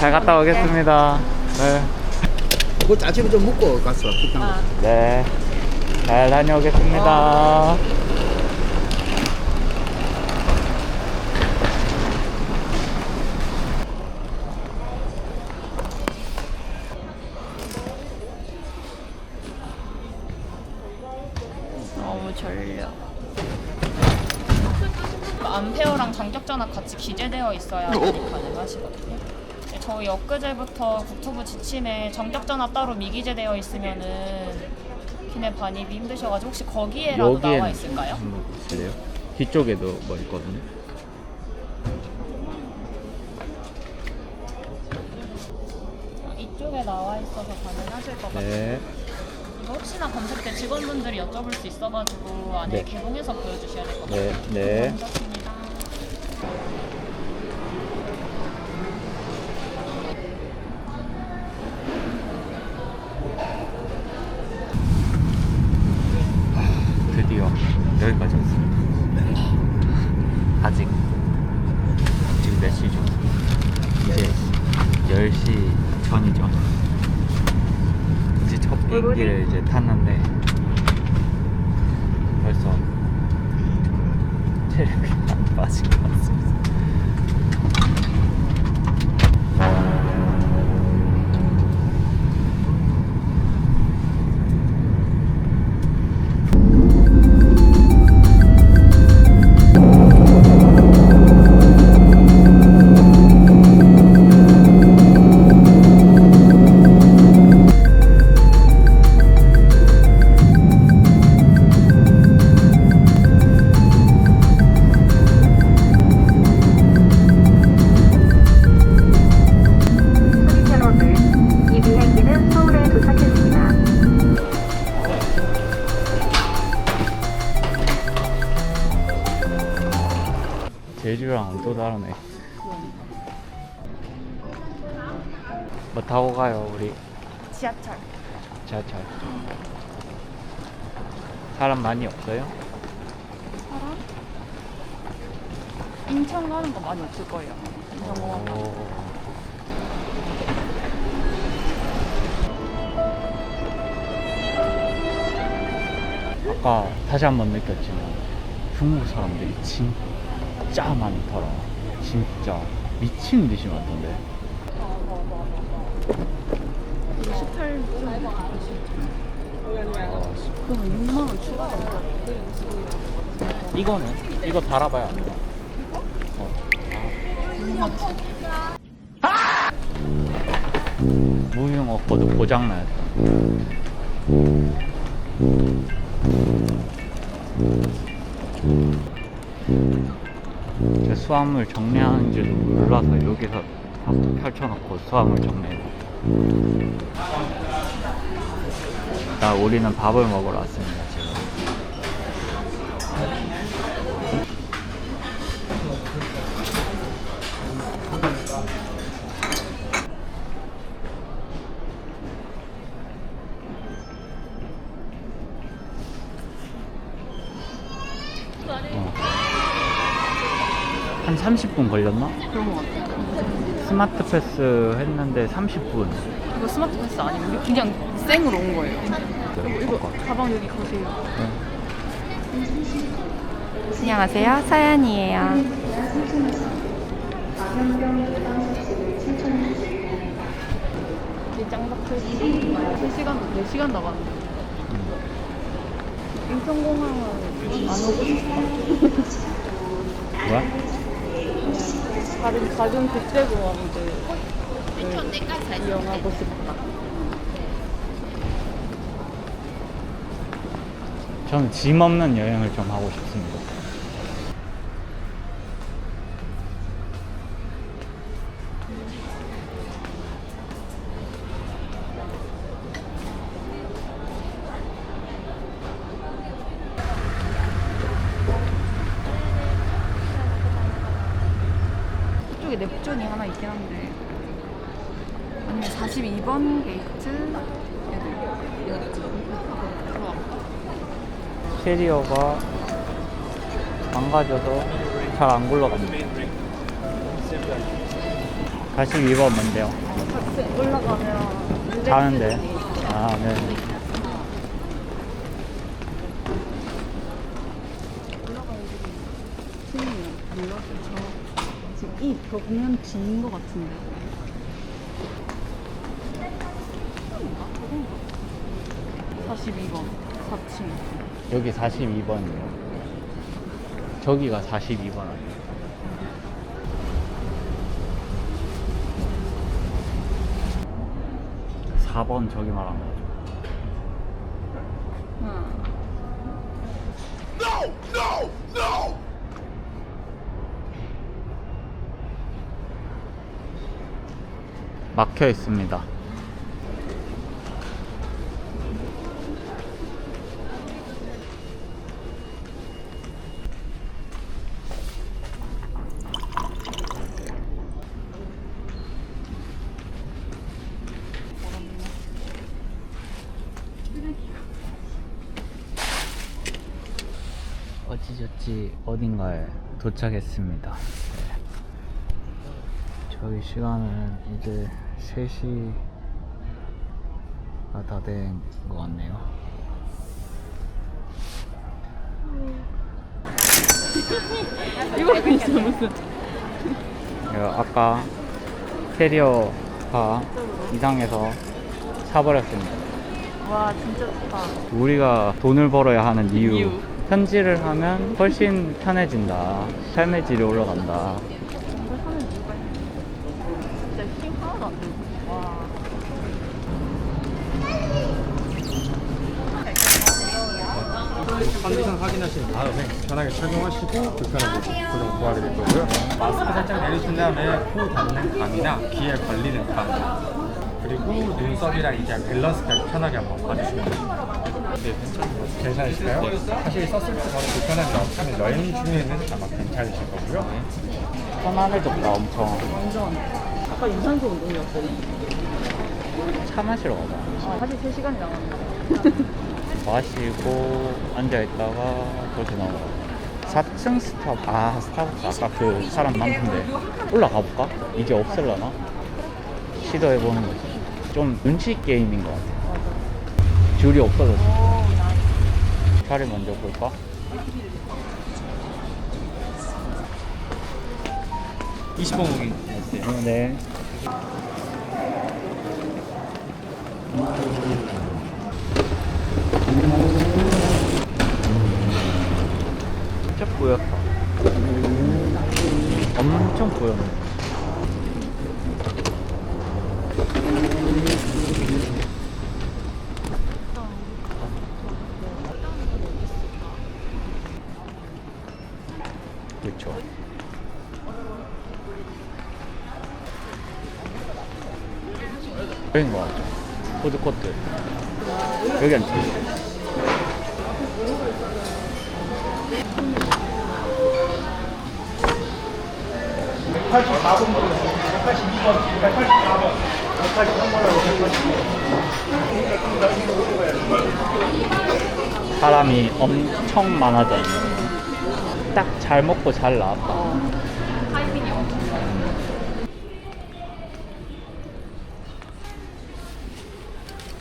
잘 갔다 오겠습니다. 네. 그 짜치를 좀 먹고 갔어. 식당. 아, 네. 잘 다녀오겠습니다. 너무 졸려. 암페어랑 장격 전압 같이 기재되어 있어야 가능하시거든요. 네, 저희 엊그제부터 국토부 지침에 정격 전압 따로 미기재되어 있으면은 기내 반입이 힘드셔가지고 혹시 거기에라도 나와 있을까요? 한번 보실래요? 뒤쪽에도 뭐 있거든요. 이쪽에 나와 있어서 가능하실 것 같아요. 네. 이거 혹시나 검색 때 직원분들이 여쭤볼 수 있어가지고 안에 네. 개봉해서 보여주셔야 될 것 같아요. 네. 네다. 드디어 여기까지 왔습니다. 아직 지금 몇 시죠? 이제 10시 전이죠. 이제 첫 비행기를 이제 탔는데 벌써 체력이 많이 빠진 것 같습니다. 제주랑 또 다르네. 뭐 타고 가요 우리 지하철. 지하철. 사람 많이 없어요? 사람? 인천 가는 거 많이 없을 거예요. 인천 공항 가는 거. 오. 아까 다시 한번 느꼈지만 중국 사람들이 진짜 많더라. 진짜 미친 듯이 많던데. 18분. 그럼 6만 원 추가된다. 이거는 이거 달아봐야 안 돼. 어. 무흉 없고도 고장 나였다. 제 수화물 정리하는 줄 몰라서 여기서 다 펼쳐놓고 수화물 정리해. 나 우리는 밥을 먹으러 왔습니다 30분 걸렸나? 그런 거 같아요. 스마트 패스 했는데 30분. 이거 스마트 패스 아니면 그냥 생으로 온 거예요. 이거 가방 여기 가세요. 안녕하세요, 서연이에요. 이 짱박혀 3시간, 4시간 나갔는데. 인천공항은 안 오고 싶어. 뭐야? 다른 작은 국제공항들 이용하고 싶다. 저는 짐 없는 여행을 좀 하고 싶습니다. 하나 있긴 한데 아니면 42번 게이트 캐리어가 망가져서 잘 안 굴러갑니다. 42번 뭔데요? 올라가면 자는데. 아, 네. 지금 이 벽면 뒤인 것 같은데. (42번) 4층 여기 42번이에요. 저기가 42번 아니에요? (4번) 저기 말한 거죠. 막혀 있습니다. 어찌저찌 어딘가에 도착했습니다. 네. 저희 시간은 이제 3시가 다 된 것 같네요. 이거 있어 무슨 아까 캐리어가 이상해서 사버렸습니다. 와 진짜 좋다 우리가 돈을 벌어야 하는 이유. 이유. 편지를 하면 훨씬 편해진다. 삶의 질이 올라간다. 이걸 하는 이유가 있네 진짜 힘 하나도 안 들고 와 컨디션 확인하신 다음에 편하게 착용하시고 불편한 곳 고정 도와드릴 거고요. 마스크 살짝 내리신 다음에 코 닿는 감이나 귀에 걸리는 감 그리고 눈썹이랑 이제 밸런스까지 편하게 한번 봐주시면 됩니다. 네, 괜찮- 괜찮으실까요? 사실 썼을 때 바로 불편한 점 없으면 여행 중에는 아마 괜찮으실 거고요. 편안해 졌다, 엄청. 완전 아까 유산소 운동이었거든 차 마시러 가자. 아 사실 3시간이 남았는데 마시고 앉아있다가 저렇게 나오고 4층 스타 아 스타벅스 아까 그 사람 많던데. 올라가 볼까? 이제 없을라나? 시도해보는 거지. 좀 눈치 게임인 것 같아. 줄이 없어졌어. 차를 먼저 볼까? 네 진짜 뿌였다. 엄청 뿌였네. 그렇죠 여긴 거 같죠 푸드코트. 여기 앉지 사람이 엄청 많아져 있네. 딱잘 먹고 잘 나왔다.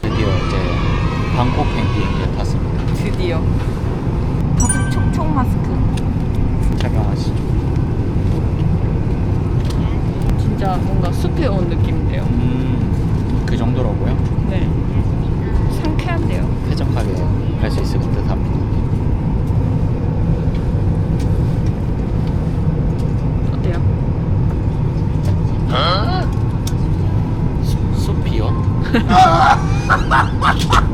드디어 이제 방콕행 비 드디어 가슴 촉촉 마스크 착용하시죠. 진짜 뭔가 숲에 온 느낌인데요 음, 그 정도라고요? 네 상쾌한데요 쾌적하게 갈 수 있을 듯 합니다. 어때요? 숲이요?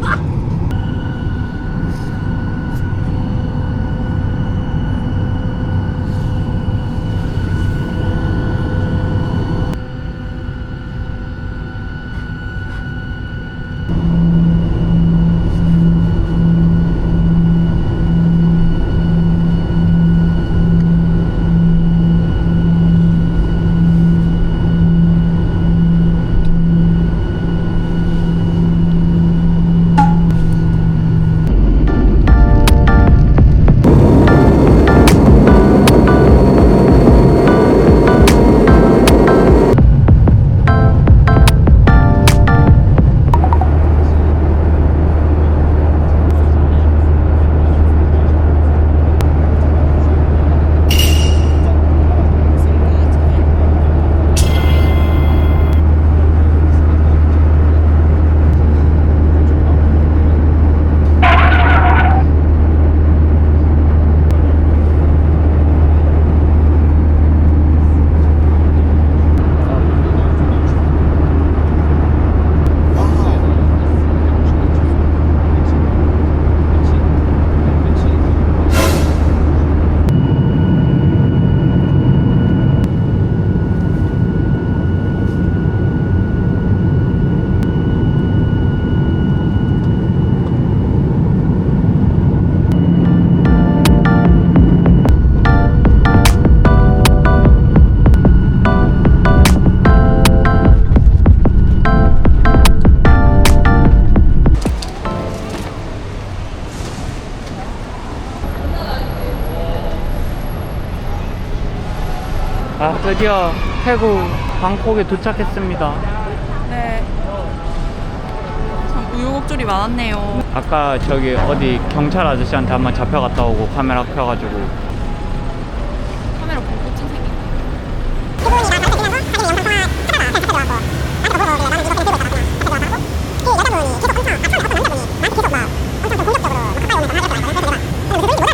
드디어 태국 방콕에 도착했습니다. 네. 참 우여곡절이 많았네요. 아까 저기 어디 경찰 아저씨한테 한 번 잡혀갔다 오고 카메라 켜가지고 카메라 공포증 생긴 오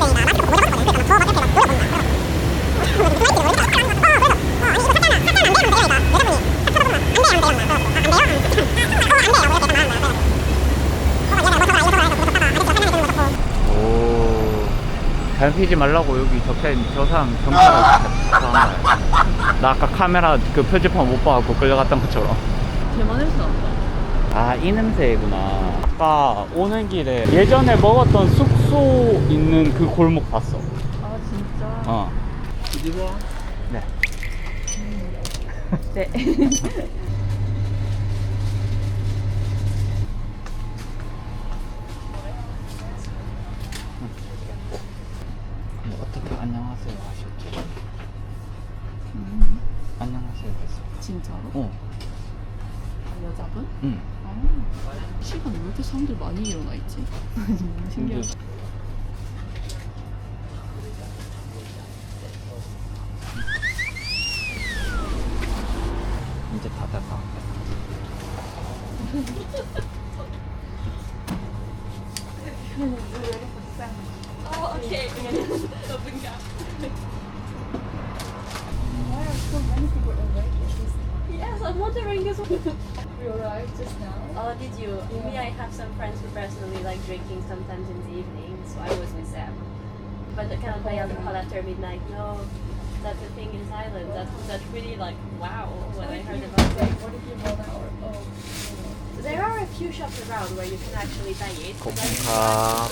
잘 피지 말라고 여기 적혀있는 저 사람 경찰 아저씨 나 아까 카메라 그 표지판 못 봐갖고 끌려갔던 것처럼 대만 냄새 난다. 아 이 냄새구나 아까 오는 길에 예전에 먹었던 숙소 있는 그 골목 봤어 아 진짜. 어 뒤집어. 네. 네. personally like drinking sometimes in the evening, so I was with them. But the kind of play alcohol after midnight, no. That's a thing in Thailand. That's that's really like wow when I heard about it. What if you run out? Oh. There are a few shops around where you can actually buy it. 고픈가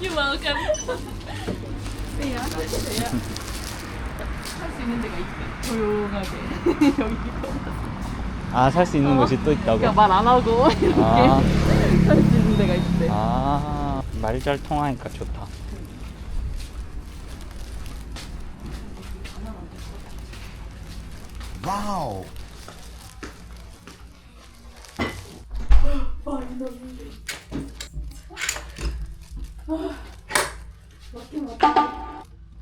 You're welcome. 할수 있는 데가 있대. 조용하게. 여기 아 살 수 있는 곳이 또 있다고? 그냥 말안 하고 이렇게 아. 살 수 있는 데가 있대. 아, 말 잘 통하니까 좋다. 와우.